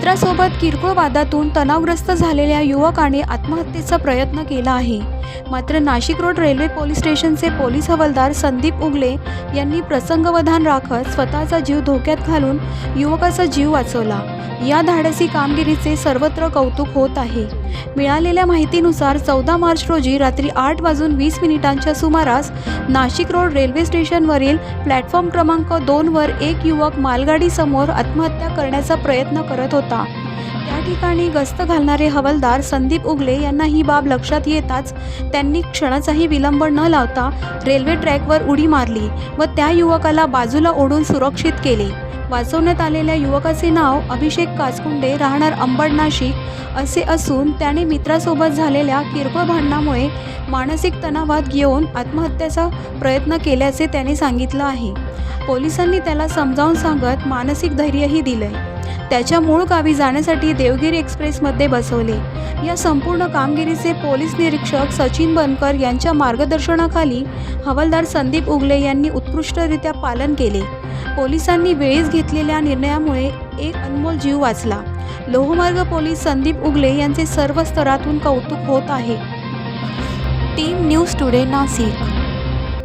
मित्रासोबत किरकोळ वादातून तणावग्रस्त झालेल्या युवकाने आत्महत्येचा प्रयत्न केला आहे. मात्र नाशिक रोड रेल्वे पोलीस स्टेशनचे पोलीस हवालदार संदीप उगले यांनी प्रसंगवधान राखत स्वतःचा जीव धोक्यात घालून युवकाचा जीव वाचवला. या धाडसी कामगिरीचे सर्वत्र कौतुक होत आहे. मिळालेल्या माहितीनुसार चौदा मार्च रोजी रात्री आठ वाजून वीस मिनिटांच्या सुमारास नाशिक रोड रेल्वे स्टेशनवरील प्लॅटफॉर्म क्रमांक दोनवर एक युवक मालगाडीसमोर आत्महत्या करण्याचा प्रयत्न करत होता. त्या ठिकाणी गस्त घालणारे हवालदार संदीप उगले यांना ही बाब लक्षात येताच त्यांनी क्षणाचाही विलंब न लावता रेल्वे ट्रॅकवर उडी मारली व त्या युवकाला बाजूला ओढून सुरक्षित केले. वाचवण्यात आलेल्या युवकाचे नाव अभिषेक काचकुंडे राहणार अंबड नाशिक असे असून त्याने मित्रासोबत झालेल्या किरकोळ भांडणामुळे मानसिक तणावात घेऊन आत्महत्येचा प्रयत्न केल्याचे त्याने सांगितलं आहे. पोलिसांनी त्याला समजावून सांगत मानसिक धैर्यही दिलंय. त्याच्या मूळ गावी जाण्यासाठी देवगिरी एक्सप्रेसमध्ये बसवले. या संपूर्ण कामगिरीचे पोलीस निरीक्षक सचिन बनकर यांच्या मार्गदर्शनाखाली हवालदार संदीप उगले यांनी उत्कृष्टरित्या पालन केले. पोलिसांनी वेळीच घेतलेल्या निर्णयामुळे एक अनमोल जीव वाचला. लोहमार्ग पोलीस संदीप उगले यांचे सर्व स्तरातून कौतुक होत आहे. Team news today Nashik